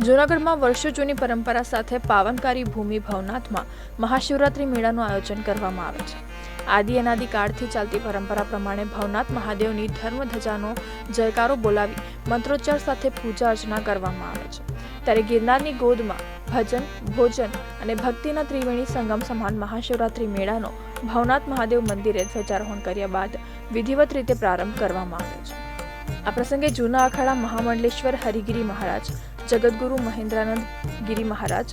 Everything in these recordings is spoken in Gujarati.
જૂનાગઢમાં વર્ષો જૂની પરંપરા સાથે પાવનકારી ભૂમિ ભવનાથમાં મહાશિવરાત્રિ મેળાનું આયોજન કરવામાં આવે છે. આદિ અનાદિ કાળથી ચાલતી પરંપરા પ્રમાણે ભવનાથ મહાદેવની ધર્મધજાનો જયકારો બોલાવી મંત્રોચ્ચાર સાથે પૂજા અર્ચના કરવામાં આવે છે. ત્યારે ગિરનારની ગોદમાં ભજન, ભોજન અને ભક્તિના ત્રિવેણી સંગમ સમાન મહાશિવરાત્રિ મેળાનો ભવનાથ મહાદેવ મંદિરે ધ્વજારોહણ કર્યા બાદ વિધિવત રીતે પ્રારંભ કરવામાં આવ્યો છે. આ પ્રસંગે જૂના અખાડા મહામંડલેશ્વર હરિગીરી મહારાજ જગદગુરુ મહેન્દ્રાનંદ ગિરી મહારાજ,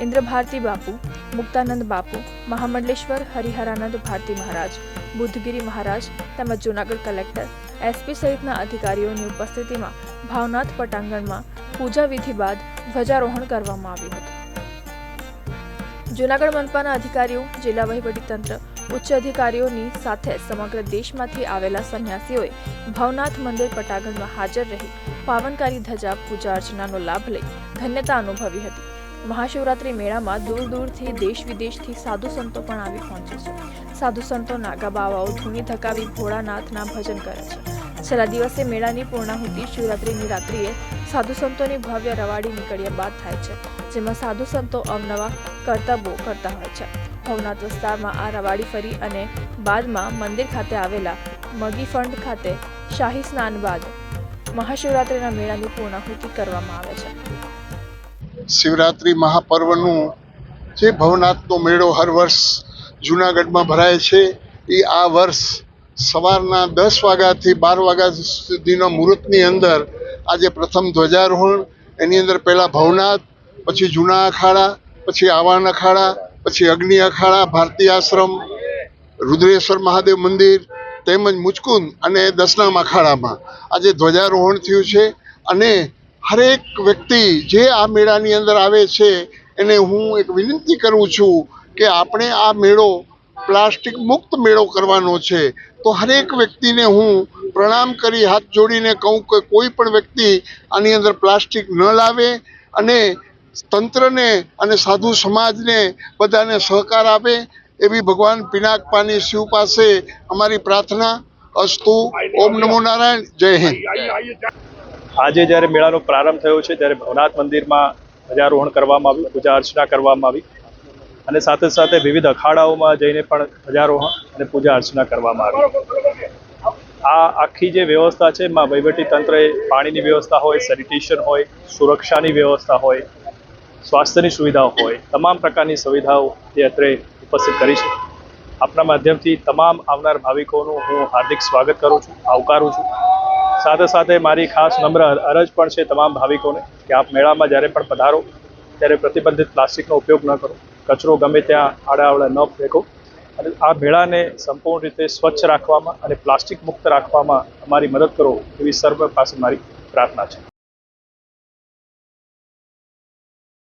ઇન્દ્રભારતી બાપુ, મુક્તાનંદ બાપુ, મહામંડલેશ્વર હરિહરાનંદ ભારતી મહારાજ, બુદ્ધગીરી મહારાજ તેમજ જૂનાગઢ કલેક્ટર એસપી સહિતના અધિકારીઓની ઉપસ્થિતિમાં ભાવનાથ પટાંગણમાં પૂજા વિધિ બાદ ધ્વજારોહણ કરવામાં આવ્યું હતું. જૂનાગઢ મનપાના અધિકારીઓ, જિલ્લા વહીવટીતંત્ર ઉચ્ચ અધિકારીઓની સાથે સમગ્ર દેશમાંથી આવેલા સંન્યાસીઓએ ભવનાથ મંદિર પટાગણમાં હાજર રહી પાવનકારી ધજા પૂજા અર્ચનાનો લાભ લઈ ધન્યતા અનુભવી હતી. મહાશિવરાત્રિ મેળામાં દૂર દૂરથી દેશ વિદેશથી સાધુ સંતો પણ આવી પહોંચે છે. સાધુ સંતો નાગા બાવાઓ ધૂણી ધકાવી ભોળાનાથના ભજન કરે છે. છેલ્લા દિવસે મેળાની પૂર્ણાહુતિ શિવરાત્રિની રાત્રિએ સાધુ સંતોની ભવ્ય રવાડી નીકળ્યા બાદ થાય છે, જેમાં સાધુ સંતો અવનવા, કરતબો કરતા હોય છે. ભવનાથ વિસ્તારમાં આ રવાડી ફરી અને બાદમાં મંદિર ખાતે આવેલા મગી ફંડ ખાતે શાહી સ્નાન બાદ મહાશિવરાત્રિના મેળાની પૂર્ણાહુતિ કરવામાં આવે છે. શિવરાત્રિ મહાપર્વનું જે ભવનાથનો મેળો હર વર્ષ જૂનાગઢમાં ભરાય છે, એ આ વર્ષ સવારના દસ વાગ્યાથી બાર વાગ્યા સુધીના મુહૂર્તની અંદર આજે પ્રથમ ધ્વજારોહણ, એની અંદર પહેલાં ભવનાથ, પછી જૂના અખાડા, પછી આવાન અખાડા પછી અગ્નિ અખાડા, ભારતી આશ્રમ, રુદ્રેશ્વર મહાદેવ મંદિર, તેમજ મુચકુંદ અને દસનામ અખાડામાં. આજે ધ્વજારોહણ થયું છે અને હરેક વ્યક્તિ જે આ મેળાની અંદર આવે છે, એને હું એક વિનંતી કરું છું કે આપણે આ મેળો પ્લાસ્ટિક મુક્ત મેળો કરવાનો છે. તો હરેક વ્યક્તિને હું પ્રણામ કરી, હાથ જોડીને કહું કે કોઈ પણ વ્યક્તિ આની અંદર પ્લાસ્ટિક ન લાવે અને તંત્રને અને સાધુ સમાજને બધાને સહકાર આપે એવી ભગવાન પિનાકપાની શિવ પાસે અમારી પ્રાર્થના અસ્તુ ઓમ નમો નારાયણ, જય હિન્દ. આજે જ્યારે મેળાનો પ્રારંભ થયો છે ત્યારે ભવનાથ મંદિરમાં ધ્વજારોહણ કરવામાં આવ્યું, પૂજા અર્ચના કરવામાં આવી. અને સાથે સાથે વિવિધ અખાડાઓમાં જઈને પણ ધ્વજારોહણ અને પૂજા અર્ચના કરવામાં આવી. આ આખી જે વ્યવસ્થા છે એમાં વહીવટી તંત્રએ પાણીની વ્યવસ્થા હોય, સેનિટેશન હોય, સુરક્ષાની વ્યવસ્થા હોય સ્વાસ્થ્યની સુવિધાઓ હોય, તમામ પ્રકારની સુવિધાઓ તે અત્રે ઉપસ્થિત કરી છે. આપના માધ્યમથી તમામ આવનાર ભાવિકોનું હું હાર્દિક સ્વાગત કરું છું, આવકારું છું. સાથે સાથે મારી ખાસ નમ્ર અરજ પણ છે તમામ ભાવિકોને કે આપ મેળામાં જ્યારે પણ પધારો, ત્યારે પ્રતિબંધિત પ્લાસ્ટિકનો ઉપયોગ ન કરો. કચરો ગમે ત્યાં આડાઅવળા ન ફેંકો. અને આ મેળાને સંપૂર્ણ રીતે સ્વચ્છ રાખવામાં અને પ્લાસ્ટિક મુક્ત રાખવામાં અમારી મદદ કરો એવી સર્વ પાસે મારી પ્રાર્થના છે.